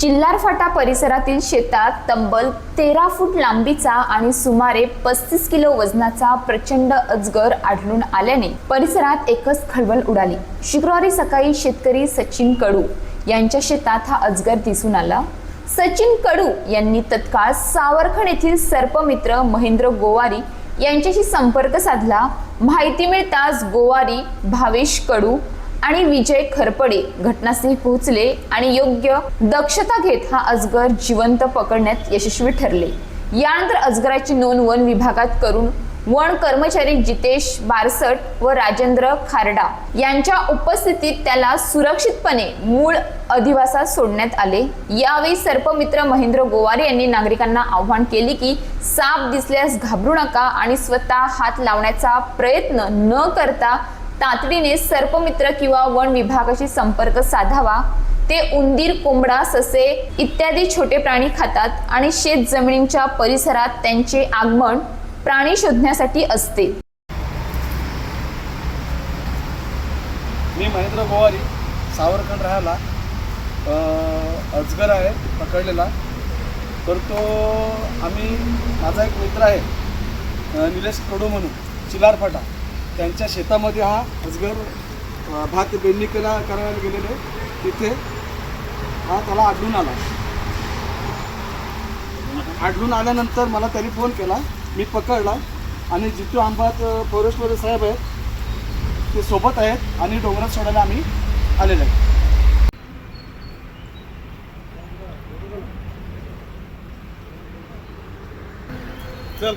चिल्लार फाटा परिसरातील शेतात तब्बल तेरा फूट लांबीचा आणि सुमारे पस्तीस किलो वजनाचा प्रचंड अजगर आढळून आल्याने परिसरात एकच खळबळ उडाली. शुक्रवारी सकाळी शेतकरी सचिन कडू यांच्या शेतात हा अजगर दिसून आला. सचिन कडू यांनी तत्काळ सावरखंड येथील सर्पमित्र महेंद्र गोवारी यांच्याशी संपर्क साधला. माहिती मिळताच गोवारी भावेश कडू आणि विजय खरपडे घटनास्थळी पोहोचले आणि योग्य दक्षता घेत हा अजगर जिवंत पकडण्यात यशस्वी ठरले. यानंतर अजगराची नोंद वन विभागात करून वन कर्मचारी जितेश बारसट व राजेंद्र खारडा यांच्या उपस्थितीत त्याला सुरक्षितपणे मूळ अधिवासात सोडण्यात आले. यावेळी सर्पमित्र महेंद्र गोवारी यांनी नागरिकांना आव्हान केले की साप दिसल्यास घाबरू नका आणि स्वतः हात लावण्याचा प्रयत्न न करता तातडीने सर्पमित्र किंवा वन विभागाशी संपर्क साधावा. ते उंदीर कोंबडा ससे इत्यादी छोटे प्राणी खातात आणि शेत जमिनींच्या परिसरात त्यांचे आगमन प्राणी शोधण्यासाठी असते. मी महेंद्र गोवारी सावरखंड राहायला अजगर आहे पकडलेला. तर तो आम्ही माझा एक मित्र आहे निलेश कडू म्हणून चिलारफाटा. त्यांच्या शेतामध्ये हा अजगर भात बेंडी केला करायला गेलेले तिथे हा त्याला आढळून आला. आढळून आल्यानंतर मला त्यांनी फोन केला. मी पकडला आणि जितू आंबात फॉरेस्टमध्ये साहेब आहेत ते सोबत आहेत आणि डोंगरात सोडायला आम्ही आलेलो आहे. चल.